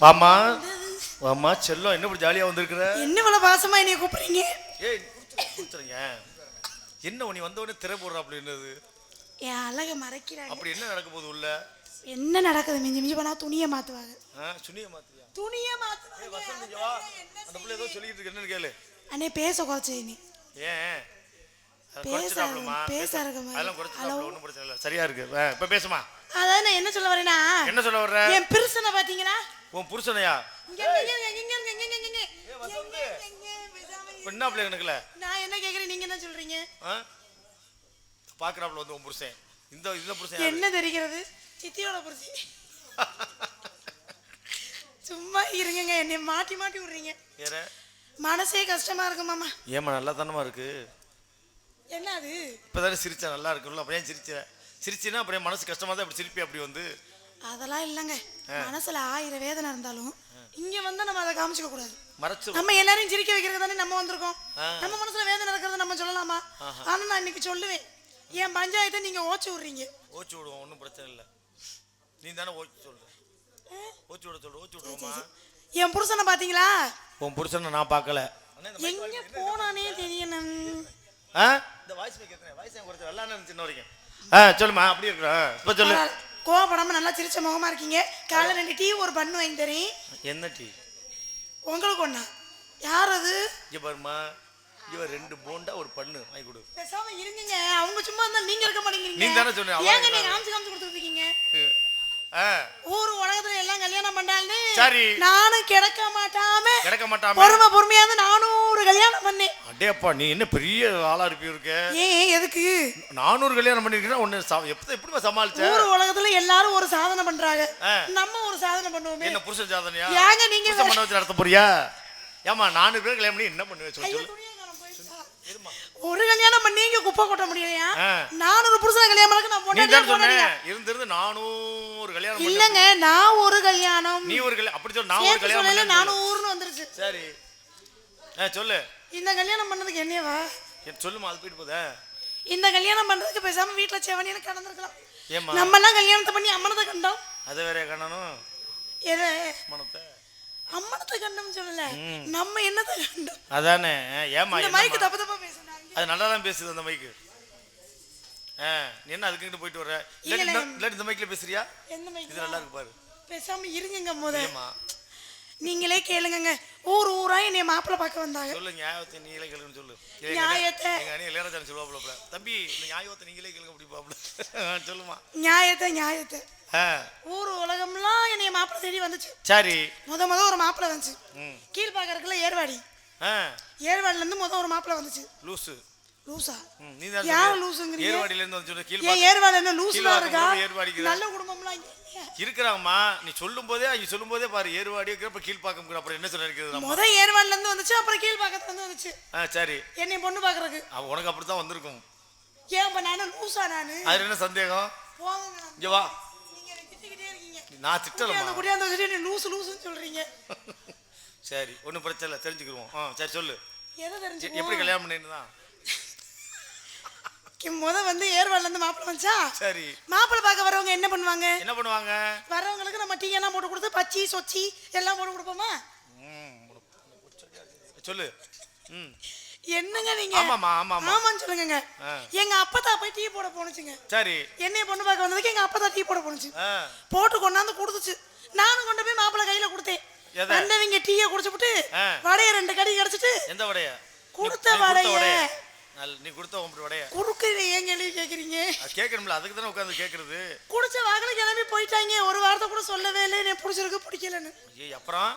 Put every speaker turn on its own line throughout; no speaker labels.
வாமா வாமா செல்லம் என்ன இப்படி ஜாலியா வந்திருக்கிற?
என்ன இவ்வளவு பாசமா என்னைய கூப்பிடுறீங்க?
ஏய் கொடுத்துருங்க என்ன நீ வந்த உடனே திரை போடுற என்னது?
என் அழக மறைக்கிறாங்க.
அப்படி என்ன நடக்க போகுது உள்ள?
என்ன நடக்குது? மிஞ்சி மிஞ்சி பண்ணா துணியை மாத்துவாங்க
ஆ, சுனிய மாத்தியா
துணியை மாத்துவாங்க
வசந்த் இங்க வா. அந்த பிள்ளை ஏதோ சொல்லிட்டு இருக்கு. என்னன்னு கேளு.
அண்ணே பேச குறைச்சி நீ
ஏன்? அது
பேச-
குறைச்சிட்டாப்லமா
பேச இருக்க மாதிரி.
அதெல்லாம் குறைச்சிட்டாப்ல
ஹலோ?
ஒன்றும் பிரச்சனை இல்லை. சரியா இருக்கு. ஆ, இப்ப பேசுமா.
அதான் நான் என்ன சொல்ல வரேன்னா
என்ன சொல்ல வர்ற?
என் பிரிசனை பாத்தீங்களா
உன் புருஷனையா என்ன பிள்ளை எனக்குல
நான் என்ன கேக்குறேன் நீங்க என்ன சொல்றீங்க
பாக்குறாப்புல வந்து உன் புருஷன் இந்த இந்த புருஷன்?
என்ன தெரிகிறது சித்தியோட புரிச்சு சும்மா இருங்கங்க என்னை மாட்டி மாட்டி விடுறீங்க
வேற
மனசே கஷ்டமா இருக்கு மாமா
ஏமா நல்லா தானமா இருக்கு
என்ன அது
இப்பதானே சிரிச்சா நல்லா இருக்குல்ல அப்புறம் ஏன் சிரிச்ச சிரிச்சினா அப்புறம் என் மனசு கஷ்டமா தான் அப்படி சிரிப்பி அப்படி வந்து
அதெல்லாம் இல்லைங்க. மனசுல ஆயிரம் வேதனை இருந்தாலும் இங்க வந்தா நம்ம அதை காமிச்சுக்க கூடாது.
மறைச்சு
நம்ம எல்லாரையும் சிரிக்க வைக்கிறது தானே நம்ம வந்திருக்கோம். நம்ம மனசுல வேதனை இருக்கிறத நம்ம சொல்லலாமா? ஆனா நான் இன்னைக்கு சொல்லுவேன். என் பஞ்சாயத்தை நீங்க ஓச்சு விடுறீங்க.
ஓச்சு விடுவோம் ஒன்றும் பிரச்சனை இல்லை. நீ தானே ஓச்சு சொல்ற. ஓச்சு விட சொல்ற ஓச்சு விடுவோமா?
என் புருஷனை பாத்தீங்களா?
உன் புருஷனை நான் பார்க்கல
எங்க போனானே தெரியணும்.
ஆ? இந்த வாய்ஸ் கேட்குறேன் வாய்ஸ் குறைச்ச வெள்ளான்னு சின்ன வரைக்கும். ஆ சொல்லுமா அப்படி இருக்கிற இப்போ சொல்லு.
கோவப்படாம நல்லா சிரிச்ச முகமா இருக்கீங்க. காலைல ரெண்டு டீ ஒரு பண்ணு வாங்கி தரேன்.
என்ன டீ?
உங்களுக்கு ஒண்ணா? யார் அது?
இங்க பாருமா ரெண்டு போண்டா ஒரு பண்ணு வாங்கி கொடு.
பேசாம இருங்கங்க. அவங்க சும்மா இருந்தா நீங்க இருக்க மாட்டேங்கிறீங்க.
நீ தானே சொன்ன, அவன்
ஏங்க. நீங்க காமிச்சு காமிச்சு கொடுத்துட்டு இருக்கீங்க?
ஆ.
ஊர் கல்யாணம் பண்ணாலும்
சரி.
நானும் கிடக்க மாட்டாம
கிடக்க மாட்டாம?
பொறுமை பொறுமையா இருந்து நானூறு கல்யாணம் பண்ணேன்.
அடேப்பா நீ என்ன பெரிய ஆளா இருப்பி இருக்க
ஏன் எதுக்கு?
நானூறு கல்யாணம் பண்ணிருக்கீங்கன்னா ஒன்னு எப்படி எப்படிமா சமாளிச்ச?
ஊர் உலகத்துல எல்லாரும் ஒரு சாதனை பண்றாங்க. நம்ம ஒரு சாதனை பண்ணுவோமே.
என்ன புருஷன் சாதனையா?
ஏங்க நீங்க?
பண்ண வச்சு நடத்த போறியா? ஏமா நானூறு பேர் கல்யாணம் பண்ணி என்ன பண்ணுவேன் சொல்லு
ஐயோ,
சொல்லு
துணியை காணோம் போயிடுச்சா? ஒரு கல்யாணம் பண்ணி இங்க குப்பை கொட்ட முடியலையா. நானூறு புருஷன் கல்யாணம் பண்ணக்கு நான் போனடியா
இருந்திருந்து நானூறு கல்யாணம் பண்ண
இல்லங்க நான் ஒரு கல்யாணம்.
நீ ஒரு கல்யாணம் அப்படி சொல்லு நான் ஒரு கல்யாணம் சொல்லு.
நானூறுன்னு வந்துருச்சு
சரி. சொல்லு.
இந்த கல்யாணம் பண்ணதுக்கு என்னவா
என் சொல்லுமா அது போயிட்டு போதே
இந்த கல்யாணம் பண்றதுக்கு பேசாம வீட்டுல செவனின்னு கடந்திருக்கலாம் நம்ம எல்லாம் கல்யாணத்தை பண்ணி அம்மனத்தை கண்டோம்.
அதை வேற காணணும்
எது?
மனத்தை.
அம்மனத்தை கண்டோம் சொல்லல. நம்ம என்னத்தை கண்டோம்?
அதானே. ஏமா
இந்த மைக்கு தப்பு தப்பா பேசுனாங்க
அது நல்லா தான் பேசுது அந்த மைக்கு என்ன அதுக்கிட்ட போயிட்டு வர
இல்ல.
இந்த- மைக்ல பேசுறியா? இது நல்லா இருக்கு பாரு.
பேசாம இருங்கங்க முத.
ஏமா
நீங்களே கேளுங்கங்க. ஊர் ஊரா என்னைய மாப்பிள்ளை பார்க்க வந்தாங்க.
சொல்லு நியாயத்தை நீங்களே கேளுங்கன்னு சொல்லு.
நியாயத்தை.
எங்க அணி இளையராஜா சொல்லுவாப்புல தம்பி இந்த நியாயத்தை நீங்களே கேளுங்க அப்படி பாப்புல. சொல்லுமா.
நியாயத்தை நியாயத்தை.
ஆ.
ஊர் உலகம்லாம் என்னைய மாப்பிள்ளை தேடி வந்துச்சு.
சரி.
முத முத ஒரு மாப்பிள்ளை வந்துச்சு.
ம்.
கீழ்பாக்கறதுக்குள்ள ஏர்வாடி. ஏர்வாடில இருந்து முத ஒரு மாப்பிள்ளை வந்துச்சு.
லூசு.
லூசா.
நீ தான்
யார். லூசுங்கிறீங்க?
ஏர்வாடியில இருந்து வந்து சொல்லு
ஏன்
கீழ்
ஏர்வாடி என்ன
கீழ்பாக்கம்
இருக்கா
கூட ஏர்வாடிக்குதா?
நல்ல குடும்பம்லாம்?
இருக்கிறாங்கம்மா நீ சொல்லும் போதே அவங்க சொல்லும் போதே பாரு ஏர்வாடி இருக்கிறப்ப கீழ்பாக்கம் அப்புறம் என்ன சொல்ல இருக்குது
முத ஏர்வாடில இருந்து வந்துச்சு அப்புறம் கீழ்பாக்கத்துல இருந்து வந்துச்சு.
ஆ சரி.
என்னை பொண்ணு பாக்குறதுக்கு.
அவ உனக்கு அப்படித்தான் வந்திருக்கும்.
ஏன் அப்ப நானும் லூசா நானு?
அதுல என்ன சந்தேகம்?
போங்க.
இங்க வா. நான் திட்டலமா
குடியாந்து வச்சுட்டு லூசு லூசுன்னு சொல்றீங்க.
சரி ஒன்றும் பிரச்சனை இல்லை தெரிஞ்சுக்கிருவோம். ஆ சரி சொல்லு.
எதை தெரிஞ்சு
எப்படி கல்யாணம் பண்ணிட்டு தான்.
முத வந்து ஏர்வாடில இருந்து மாப்பிள்ளை வந்துச்சா?
சரி.
மாப்பிள்ளை பார்க்க வரவங்க என்ன பண்ணுவாங்க?
என்ன பண்ணுவாங்க?
வரவங்களுக்கு நம்ம டீ எல்லாம் போட்டு கொடுத்து பச்சி சொச்சி எல்லாம் போட்டு கொடுப்போமா?
சொல்லு.
என்னங்க நீங்க?
ஆமாம்மா, ஆமாம்மா.
ஆமான்னு சொல்லுங்க. எங்க அப்பத்தா போய் டீ போட போனுச்சுங்க
சரி.
என்னைய பொண்ணு பார்க்க வந்ததுக்கு எங்க அப்பத்தா டீ போட போனுச்சு போட்டு கொண்டாந்து கொடுத்துச்சு. நானும் கொண்டு போய் மாப்பிள்ளை கையில கொடுத்தேன்? வந்தவங்க டீயை குடிச்சுப்புட்டு
ஆ.
வடைய ரெண்டு கடி கிடைச்சிட்டு
எந்த வடைய?
கொடுத்த வடைய.
நல்ல நீ கொடுத்த உன் வடைய.
குடுக்குற ஏன் கேள்வி கேக்குறீங்க?
அது கேட்கணும்ல அதுக்கு தானே உட்காந்து கேட்கறது
குடிச்ச வாக்கில கிளம்பி போயிட்டாங்க. ஒரு வாரத்தை கூட சொல்லவே இல்லை. எனக்கு பிடிச்சிருக்கு பிடிக்கலன்னு.
ஐயே அப்புறம்?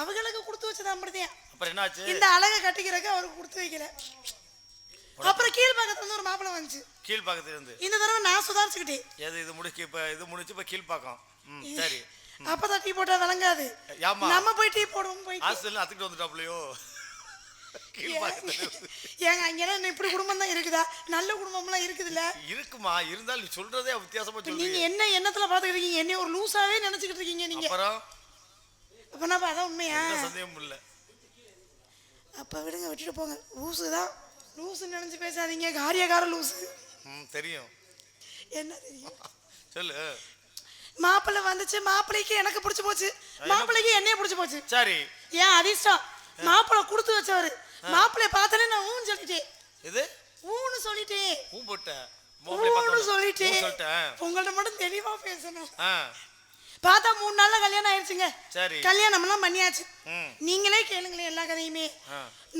அவங்களுக்கு கொடுத்து வச்சது அப்படிதான்
அப்புறம் என்னாச்சு?
இந்த அழகை கட்டிக்கிறதுக்கு அவருக்கு கொடுத்து வைக்கல. அப்புறம் கீழ்பாக்கத்துல இருந்து ஒரு மாப்பிள்ளை வந்துச்சு.
கீழ்பாக்கத்துல இருந்து?
இந்த தடவை நான் சுதாரிச்சுக்கிட்டேன்.
எது இது முடிச்சு இப்ப இது முடிச்சு இப்ப கீழ்பாக்கம் ம் சரி.
அப்பதான் டீ போட்டா விளங்காது. நம்ம போய் டீ போடுவோம் போய்
ஹாஸ்டல்ல அத்துக்கிட்டு வந்துட்டாப்லையோ.
ஏங்க அங்கெல்லாம் இப்படி குடும்பம் தான் இருக்குதா? நல்ல குடும்பம்லாம் இருக்குதுல்ல?
இருக்குமா? இருந்தாலும் சொல்றதே வித்தியாசமா
நீங்க
சொல்றீங்க
என்ன எண்ணத்துல பாத்துக்கிட்டு இருக்கீங்க என்னைய ஒரு லூசாவே நினைச்சுக்கிட்டு இருக்கீங்க நீங்க.
அப்புறம்?
அப்ப நான் அதான் உண்மையா?
எந்த சந்தேகமும் இல்ல.
அப்ப விடுங்க விட்டுட்டு போங்க. லூசு தான். லூசு நினைச்சு பேசாதீங்க. காரியக்கார லூசு.
ம் தெரியும்.
என்ன தெரியும்?
சொல்லு.
மாப்பிள்ளை வந்துச்சு. மாப்பிள்ளைக்கு எனக்கு பிடிச்சு போச்சு. மாப்பிள்ளைக்கு என்னைய பிடிச்சு போச்சு.
சரி.
ஏன் அதிர்ஷ்டம்? மாப்பிள்ளை கொடுத்து வச்சவரு. மாப்பிள்ளைய பார்த்தோன்னே நான் ஊன்னு சொல்லிட்டேன்.
இது
ஊன்னு சொல்லிட்டேன்.
பூ போட்ட
ஊன்னு சொல்லிட்டேன். உங்கள்ட்ட மட்டும் தெளிவா பேசணும். பார்த்தா மூணு நாள்ல கல்யாணம் ஆயிடுச்சுங்க
சரி.
கல்யாணம் எல்லாம் பண்ணியாச்சு நீங்களே கேளுங்களேன் எல்லா கதையுமே.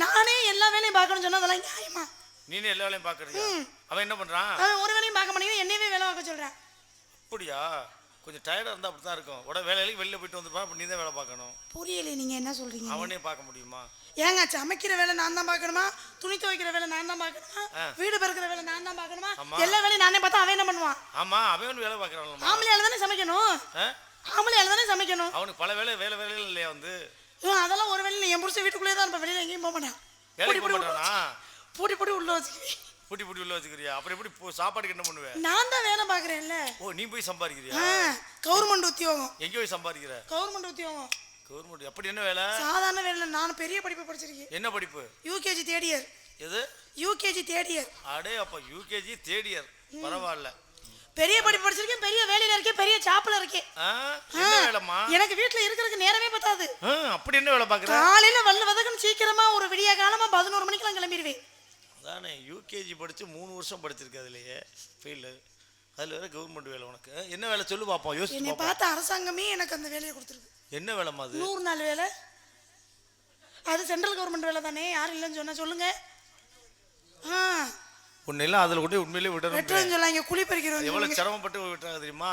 நானே எல்லா வேலையும் பார்க்கணும்னு சொன்னா அதெல்லாம் நியாயமா?
நீனே எல்லா வேலையும் பாக்குறியா
ம்.
அவன் என்ன பண்றான்?
அவன் ஒரு வேலையும் பார்க்க மாட்டேங்குது என்னையவே வேலை பார்க்க சொல்றேன்.
அப்படியா? கொஞ்சம் டயர்டா இருந்தா அப்படித்தான் இருக்கும். உடனே வேலையில வெளில போயிட்டு வந்துருப்பான் அப்ப நீ தான் வேலை பார்க்கணும்.
புரியல நீங்க என்ன சொல்றீங்க?
அவனே பார்க்க முடியுமா?
ஏங்க சமைக்கிற வேலை நான் தான் பார்க்கணுமா? துணி துவைக்கிற வேலை நான் தான் பார்க்கணுமா. வீடு பெருக்கிற வேலை நான் தான் பார்க்கணுமா?
ஆமா.
எல்லா வேலையும் நானே பார்த்தா அவன் என்ன பண்ணுவான்?
ஆமா அவன் வேலை பார்க்கறான்லமா
ஆம்பளையால தானே சமைக்கணும்? ஆம்பளையால தானே சமைக்கணும்?
அவனுக்கு பல வேலை வேலை வேலைகள் இல்லையா வந்து?
ஐயோ, அதெல்லாம் ஒரு வேலையில் என் புருஷன் வீட்டுக்குள்ளே தான் இருப்பேன். வெளியில எங்கேயும் போக மாட்டேன்.
வேலைக்கு
பூட்டி
போக
பூட்டி
மாட்டானா?
பூட்டி பூட்டி உள்ள வச்சுக்குவேன்.
புட்டி புட்டி உள்ள வச்சுக்கிறியா? அப்புறம் எப்படி சாப்பாடுக்கு என்ன பண்ணுவ?
நான் தான் வேலை பார்க்குறேன்ல.
ஓ நீ போய் சம்பாதிக்கிறியா?
கவர்மெண்ட் உத்தியோகம்.
எங்க போய் சம்பாதிக்கிற?
கவர்மெண்ட் உத்தியோகம்.
கவர்மெண்ட் அப்படி என்ன வேலை?
சாதாரண வேலை நான் பெரிய படிப்பு படிச்சிருக்கேன்.
என்ன படிப்பு?
U K G third year
எது?
U K G third year
அடே அப்ப யூகேஜி தேர்ட் இயர் பரவாயில்ல.
பெரிய படிப்பு படிச்சிருக்கேன் பெரிய வேலையில இருக்கேன் பெரிய சாப்பில் இருக்கேன். எனக்கு வீட்டில் இருக்கிறதுக்கு நேரமே பத்தாது.
அப்படி என்ன வேலை பாக்குற
காலையில வல்ல வதக்குன்னு சீக்கிரமா ஒரு விடிய காலமா பதினோரு மணிக்கெல்லாம் கிளம்பிடுவேன்.
அதானே யூகேஜி படிச்சு மூணு வருஷம் படிச்சிருக்கு அதுலயே ஃபீல்டு அதுல வேற கவர்மெண்ட் வேலை உனக்கு. என்ன வேலை சொல்லு பார்ப்போம் யோசிச்சு
என்னை பார்த்த அரசாங்கமே எனக்கு அந்த வேலையை கொடுத்துருக்கு.
என்ன வேலைம்மா அது?
நூறு நாள் வேலை. அது சென்ட்ரல் கவர்மெண்ட் வேலை தானே யாரும் இல்லைன்னு சொன்னா சொல்லுங்க. ஆ.
உன்னை எல்லாம் அதுல கொண்டு போய் உண்மையிலே விடணும்
வெட்டுறதுன்னு சொல்லாங்க குழி பறிக்கிறோம்
எவ்வளவு சிரமப்பட்டு விட்டாங்க தெரியுமா?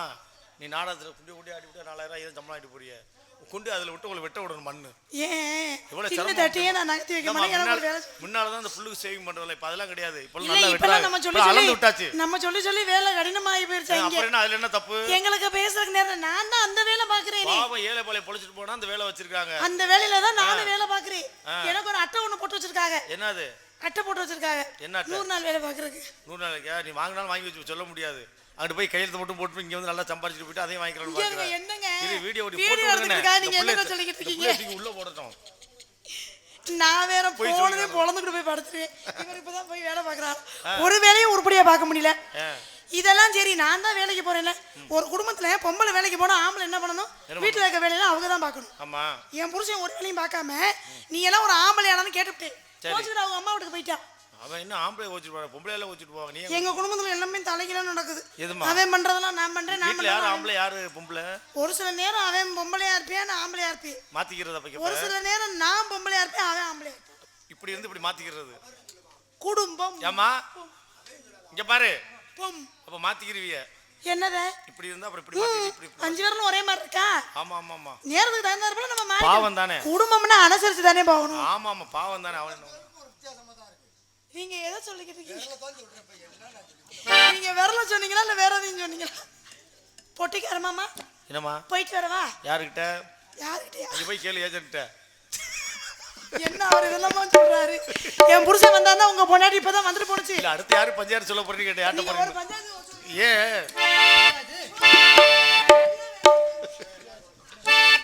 நீ நாடகத்துல குண்டி குண்டி ஆடி விட்டு நாலாயிரம் ஐயாயிரம் சம்பளம் ஆகிட்டு போறிய. கொண்டு அதுல விட்டு உங்களை வெட்ட விடணும் மண்ணு.
ஏன்?
எவ்வளவு
சின்ன தட்டியே நான் நகர்த்தி வைக்க மாட்டேன்.
முன்னால முன்னாலதான் அந்த புல்லுக்கு சேவிங் பண்றதில்ல இப்ப அதெல்லாம் கிடையாது. இப்ப நல்லா
நம்ம சொல்லி சொல்லி
விட்டாச்சு.
நம்ம சொல்லி சொல்லி வேலை கடினமாகி போயிருச்சு இங்க.
அப்புறம் என்ன அதுல என்ன தப்பு?
எங்களுக்கு பேசுறதுக்கு நேரம் நான் தான் அந்த வேலை பாக்குறேன்
பாவம் ஏழை பாலை பொழைச்சிட்டு போனா அந்த வேலை வச்சிருக்காங்க.
அந்த வேலையில தான் நானும் வேலை பாக்குறேன் எனக்கு ஒரு அட்டை ஒண்ணு போட்டு வச்சிருக்காங்க.
என்னது?
அட்டை போட்டு வச்சிருக்காங்க.
என்ன?
நூறு நாள் வேலை பாக்குறதுக்கு
நூறு நாளைக்கா? நீ வாங்கினாலும் வாங்கி வச்சு சொல்ல முடியாது. அங்கிட்டு போய் கையெழுத்து மட்டும் போட்டு இங்க வந்து நல்லா சம்பாரிச்சுட்டு போயிட்டு அதையும் பாக்குறேன்
என்னங்க
வீடியோ உள்ள போடட்டும்.
நான் வேற போனதே. பொழந்துக்கிட்டு போய் படுத்துருவேன் இவர் இப்பதான் போய் வேலை பாக்குறாரு ஒரு வேலையும் உருப்படியா பார்க்க முடியல. இதெல்லாம் சரி நான் தான் வேலைக்கு போறேன்ல. ஒரு குடும்பத்துல பொம்பளை வேலைக்கு போனா ஆம்பளை என்ன பண்ணணும்? வீட்டுல இருக்க வேலையெல்லாம் அவங்க தான் பார்க்கணும்.
ஆமா.
என் புருஷன் ஒரு வேலையும் பார்க்காம நீ எல்லாம் ஒரு ஆம்பளை ஆனான்னு கோச்சுக்கிட்டு அவங்க அம்மா வீட்டுக்கு போயிட்டான்
அவன் என்ன ஆம்பளை வச்சுட்டு போவான் பொம்பளை எல்லாம் வச்சுட்டு போவாங்க நீ
எங்க குடும்பத்துல எல்லாமே தலைகீழா நடக்குது.
எதும்மா?
அவன் பண்றதெல்லாம் நான் பண்றேன் நான்
வீட்டுல யாரு
பண்றேன்
ஆம்பளை யாரு பொம்பளை?
ஒரு சில நேரம் அவன் பொம்பளையா இருப்பேன் நான் ஆம்பளையா இருப்பேன்.
மாத்திக்கிறத பக்கம்
ஒரு சில நேரம் நான் பொம்பளையா இருப்பேன் அவன் ஆம்பளையா இருப்பான்.
இப்படி இருந்து இப்படி மாத்திக்கிறது.
குடும்பம்.
ஏமா இங்க பாரு.
பொம்
அப்ப மாத்திக்கிருவிய
என்னத?
இப்படி இருந்தா அப்புறம் இப்படி மாத்திக்கிட்டு இப்படி இப்படி.
அஞ்சு பேரும் ஒரே மாதிரி இருக்கா?
ஆமா ஆமா ஆமா.
நேரத்துக்கு தகுந்தாற்போல நம்ம மாறி
பாவம் தானே.
குடும்பம்னா அனுசரிச்சு தானே போகணும்
ஆமா ஆமா பாவம் தானே அவன் என்ன-
நீங்க எதை சொல்லிக்கிட்டு இருக்கீங்க நீங்க விரல சொன்னீங்களா இல்ல வேற எதையும் சொன்னீங்களா? பொட்டிக்கார மாமா
என்னம்மா?
போயிட்டு வரவா?
யாருக்கிட்ட?
யாருக்கிட்டயா
அங்க போய் கேளு ஏஜென்ட்ட
என்ன அவர் இதெல்லாமா சொல்றாரு. என் புருஷன் வந்தாருன்னா உங்க பொண்டாட்டி இப்பதான் வந்துட்டு போனுச்சு
இல்ல அடுத்து யாரு பஞ்சாயத்து சொல்ல போறீங்க கேட்ட யார்ட்ட போறீங்க? ஏன்?